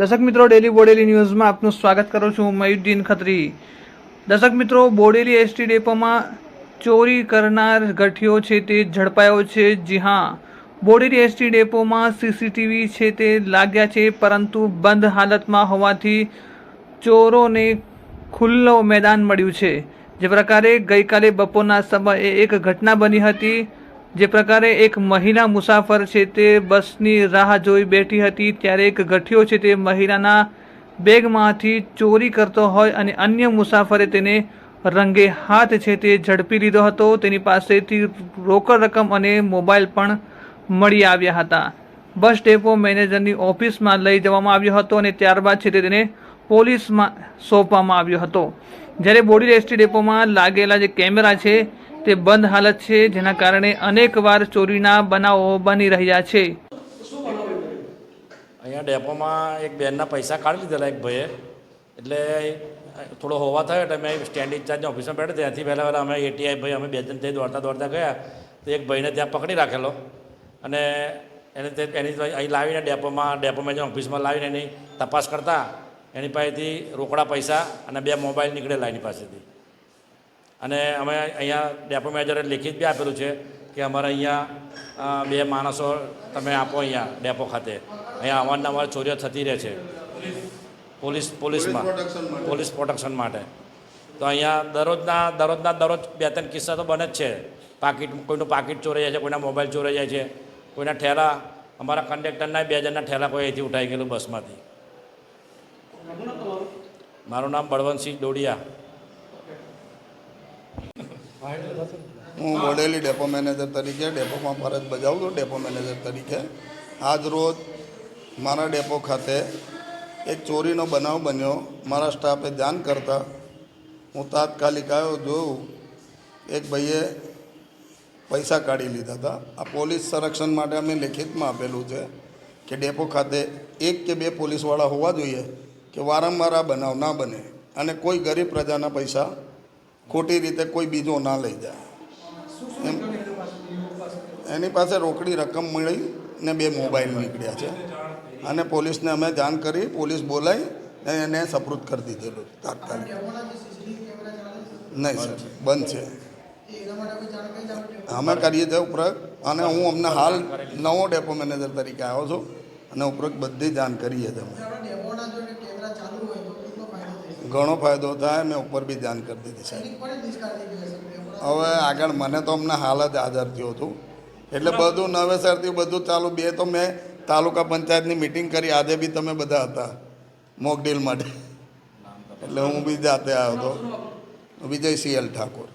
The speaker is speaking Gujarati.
દર્શક મિત્રો ડેલી બોડેલી ન્યૂઝમાં આપનું સ્વાગત કરું છું મયુદ્દીન ખત્રી. દર્શક મિત્રો બોડેલી એસટી ડેપોમાં ચોરી કરનાર ગઠિયો છે તે ઝડપાયો છે. જી હા બોડેલી એસટી ડેપોમાં સીસીટીવી છે તે લાગ્યા છે, પરંતુ બંધ હાલતમાં હોવાથી ચોરોને ખુલ્લો મેદાન મળ્યું છે. જે પ્રકારે ગઈકાલે બપોરના સમયે એક ઘટના બની હતી. જે પ્રકારે એક મહિલા મુસાફર છે તે બસની રાહ જોઈ બેઠી હતી. ત્યારે એક ગઠિયો છે તે મહિલાના બેગમાંથી ચોરી કરતો હોય અને અન્ય મુસાફરે તેને રંગે હાથ છે તે ઝડપી લીધો હતો. તેની પાસેથી રોકડ રકમ અને મોબાઈલ પણ મળી આવ્યા હતા. બસ ડેપો મેનેજરની ઓફિસમાં લઈ જવામાં આવ્યો હતો અને ત્યારબાદ છે તે તેને પોલીસમાં સોંપવામાં આવ્યો હતો. જ્યારે બોડી એસટી ડેપોમાં લાગેલા જે કેમેરા છે તે બંધ હાલત છે, જેના કારણે અનેકવાર ચોરીના બનાવો બની રહ્યા છે. અહીંયા ડેપોમાં એક બેનના પૈસા કાઢી લીધેલા એક ભાઈએ. એટલે થોડો હોવા થયો એટલે મેં સ્ટેન્ડ ઇન્ચાર્જની ઓફિસમાં બેઠો. ત્યાંથી પહેલાં પહેલાં અમે એટીઆઈ ભાઈ, અમે બે જણ થઈ દોડતા દોડતા ગયા. તો એક ભાઈને ત્યાં પકડી રાખેલો. અને એને તે એની અહીં લાવીને ડેપોમાં ડેપો જે ઓફિસમાં લાવીને એની તપાસ કરતા. એની પાસેથી રોકડા પૈસા અને બે મોબાઈલ નીકળેલા એની પાસેથી. અને અમે અહીંયા ડેપો મેનેજરે લેખિત બી આપેલું છે કે અમારે અહીંયા બે માણસો તમે આપો અહીંયા ડેપો ખાતે. અહીંયા અવારનવાર ચોરીઓ થતી રહે છે. પોલીસ પોલીસમાં પોલીસ પ્રોટેક્શન માટે. તો અહીંયા દરરોજના દરરોજના દરરોજ બે ત્રણ કિસ્સા તો બને જ છે. પાકીટ કોઈનું પાકીટ ચોરાઈ જાય છે કોઈના મોબાઈલ ચોરાઈ જાય છે. કોઈના ઠેલા અમારા કંડક્ટરના બે જણના ઠેલા કોઈ અહીંથી ઉઠાઈ ગયેલું બસમાંથી. મારું નામ બળવંતસિંહ ડોડિયા. હું બોડેલી ડેપો મેનેજર તરીકે ડેપોમાં ફરજ બજાવું છું, ડેપો મેનેજર તરીકે. આજ રોજ મારા ડેપો ખાતે એક ચોરીનો બનાવ બન્યો. મારા સ્ટાફે જાણ કરતાં હું તાત્કાલિક આવ્યો, જોયું. એક ભાઈએ પૈસા કાઢી લીધા હતા. આ પોલીસ સંરક્ષણ માટે અમે લેખિતમાં આપેલું છે કે ડેપો ખાતે એક કે બે પોલીસવાળા હોવા જોઈએ કે વારંવાર આ બનાવ ના બને અને કોઈ ગરીબ પ્રજાના પૈસા ખોટી રીતે કોઈ બીજો ના લઈ જાય. એમ. એની પાસે રોકડી રકમ મળી ને બે મોબાઈલ નીકળ્યા છે. અને પોલીસને અમે જાણ કરી, પોલીસ બોલાવી ને એને સપૃત કરી દીધેલું તાત્કાલિક. નહીં, સર. બંધ છે. અમે કરીએ છીએ ઉપરાંત, અને હું અમને હાલ નવો ડેપો મેનેજર તરીકે આવ્યો છું. અને ઉપરાંત બધી જાણ કરીએ અમે ઘણો ફાયદો થાય મેં ઉપર બી ધ્યાન કરી દીધી સાહેબ હવે આગળ મને તો હમણાં હાલ જ હાજર થયું હતું. એટલે બધું નવેસરથી બધું ચાલુ બે તો મેં તાલુકા પંચાયતની મિટિંગ કરી આજે બી તમે બધા હતા મોકડીલ માટે. એટલે હું બી જાતે આવ્યો હતો. વિજય એલ ઠાકોર.